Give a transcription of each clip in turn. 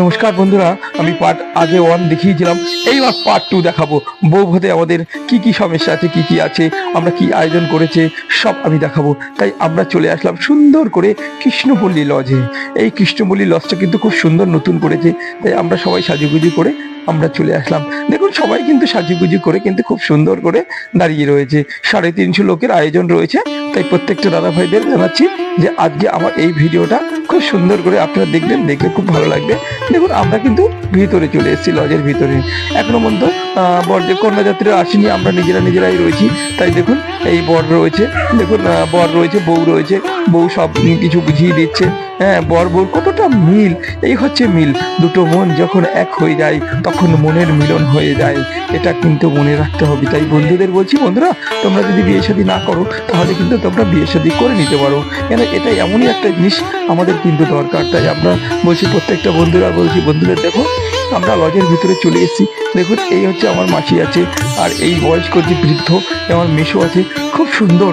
নমস্কার বন্ধুরা, আমি পার্ট আগে ওয়ান দেখিয়েছিলাম, এইবার পার্ট টু দেখাবো। বৌভাতে আমাদের কি কি সমস্যা আছে, কি কি আছে, আমরা কি আয়োজন করেছে, সব আমি দেখাবো। তাই আমরা চলে আসলাম সুন্দর করে কৃষ্ণপল্লী লজে এই কৃষ্ণপল্লী লজটা কিন্তু খুব সুন্দর নতুন করেছে, তাই আমরা সবাই সাজুগুজু করে আমরা চলে আসলাম। দেখুন, সবাই কিন্তু সাজুগুজু করে কিন্তু খুব সুন্দর করে দাঁড়িয়ে রয়েছে। সাড়ে তিনশো লোকের আয়োজন রয়েছে। তাই প্রত্যেকটা দাদা ভাইদের জানাচ্ছি যে আজকে আমার এই ভিডিওটা খুব সুন্দর করে আপনারা দেখবেন দেখলে খুব ভালো লাগবে। দেখুন আমরা কিন্তু ভিতরে চলে এসেছি লজের ভিতরে। এখনও পর্যন্ত আহ, বর যে কন্যাযাত্রীরা আসেনি আমরা নিজেরা নিজেরাই রয়েছি। তাই দেখুন এই বর রয়েছে। দেখুন বর রয়েছে বউ রয়েছে। বউ সব কিছু বুঝিয়ে দিচ্ছে। হ্যাঁ বর বউর কতটা মিল? এই হচ্ছে মিল। দুটো মন যখন এক হয়ে যায়, তখন মনের মিলন হয়ে যায়। এটা কিন্তু মনে রাখতে হবে। তাই বন্ধুদের বলছি, বন্ধুরা, তোমরা যদি বিয়ে শাদী না করো, তাহলে কিন্তু তোমরা বিয়ে শাদী করে নিতে পারো। কেন? এটা এমনই একটা জিনিস আমাদের কিন্তু দরকার। তাই আমরা বলছি, প্রত্যেকটা বন্ধুরা বলছি, বন্ধুদের দেখো, আমরা লজের ভিতরে চলে এসেছি। দেখুন, এই হচ্ছে আমার মাসি আছে আর এই বয়স্ক যে বৃদ্ধ, আমার মেশো আছে, খুব সুন্দর।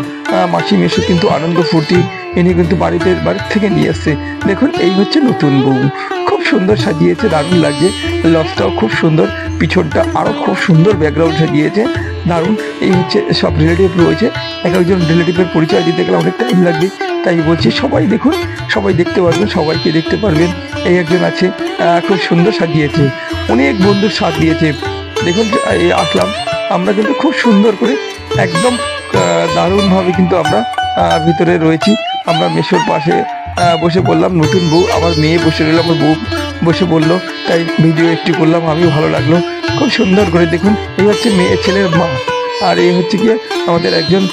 মাসি মেশো কিন্তু আনন্দ ফুর্তি ইনি কিন্তু বাড়িতে বাড়ির থেকে নিয়ে এসছে। দেখুন, এই হচ্ছে নতুন বউ। খুব সুন্দর সাজিয়েছে, দারুণ লাগছে। লজটাও খুব সুন্দর, পিছনটা আরও খুব সুন্দর ব্যাকগ্রাউন্ড সাজিয়েছে। দারুণ, এই হচ্ছে সব রিলেটিভ রয়েছে। এক একজন রিলেটিভের পরিচয় দিতে গেলে অনেক টাইম লাগবে। তাই বলছি, সবাই দেখুন, সবাই দেখতে পারবেন, সবাইকে দেখতে পারবেন। এই একজন আছে খুব সুন্দর সাজিয়েছে। অনেক বন্ধুর সাথ দিয়েছে দেখুন, এই আসলাম। আমরা কিন্তু খুব সুন্দর করে, একদম দারুণভাবে কিন্তু আমরা ভিতরে রয়েছি। আমরা মেশোর পাশে বসে বললাম নতুন বউ আমার মেয়ে বসে রইল আমার বউ বসে বলল তাই ভিডিও একটি করলাম আমি ভালো লাগল। খুব সুন্দর করে দেখুন, এই হচ্ছে মেয়ে ছেলের মা। আর এই হচ্ছে কি, আমাদের একজন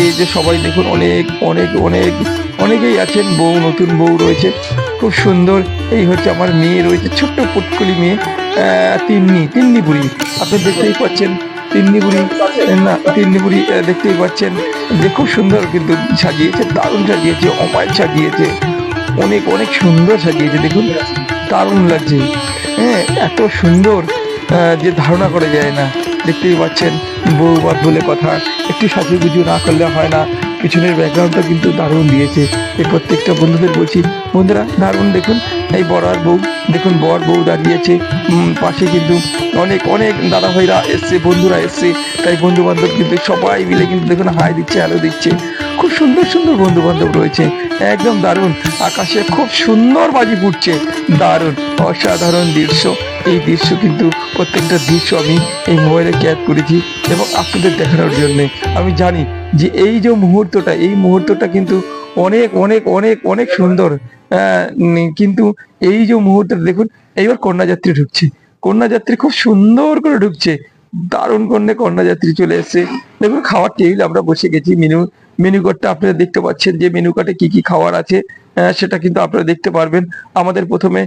এই যে সবাই দেখুন, অনেক অনেক অনেক, অনেকেই আছেন, বউ, নতুন বউ রয়েছে। খুব সুন্দর, এই হচ্ছে আমার মেয়ে রয়েছে, ছোট্ট পুটকুলি মেয়ে তিন্নি তিন্নি বুড়ি। আপনি দেখতেই পাচ্ছেন তিন্নি বুড়ি না তিন্নি বুড়ি দেখতেই পাচ্ছেন যে খুব সুন্দর কিন্তু সাজিয়েছে, দারুণ সাজিয়েছে অমায় সাজিয়েছে, অনেক অনেক সুন্দর সাজিয়েছে, দেখুন, দারুণ লাগছে। হ্যাঁ এত সুন্দর যে ধারণা করা যায় না। দেখতেই পাচ্ছেন, বউ বা বলে কথা, একটু সাজুগুজু না করলে হয় না পিছনের ব্যাকগ্রাউন্ডটা কিন্তু দারুণ দিয়েছে। এই প্রত্যেকটা বন্ধুদের বলছি, বন্ধুরা, দারুণ দেখুন, এই বর আর বউ, দেখুন বর বউ দাঁড়িয়েছে পাশে কিন্তু অনেক অনেক দাদা ভাইরা এসছে, বন্ধুরা এসছে। তাই বন্ধু বান্ধব কিন্তু সবাই মিলে কিন্তু দেখুন হাই দিচ্ছে, আলো দিচ্ছে। খুব সুন্দর সুন্দর বন্ধু বান্ধব রয়েছে, একদম দারুণ। আকাশে খুব সুন্দর বাজি ফুটছে, দারুণ, অসাধারণ দৃশ্য। এই দৃশ্য কিন্তু প্রত্যেকটা দৃশ্য আমি এই মোবাইলে ক্যাপ করেছি এবং আপনাদের দেখানোর জন্যে। আমি জানি যে এই যে মুহূর্তটা, এই মুহূর্তটা কিন্তু অনেক অনেক অনেক অনেক সুন্দর। কিন্তু এই যে মুহূর্তটা দেখুন, এইবার কন্যাযাত্রী ঢুকছে। কন্যাযাত্রী খুব সুন্দর করে ঢুকছে। দারুণ কন্যা কন্যাযাত্রী চলে এসেছে। দেখুন, খাওয়ার টেবিল আমরা বসে গেছি মেনু মেনু কার্ডটা আপনারা দেখতে পাচ্ছেন যে মেনু কার্ডে কি কি খাবার আছে। সেটা কিন্তু আপনারা দেখতে পারবেন। আমাদের প্রথমে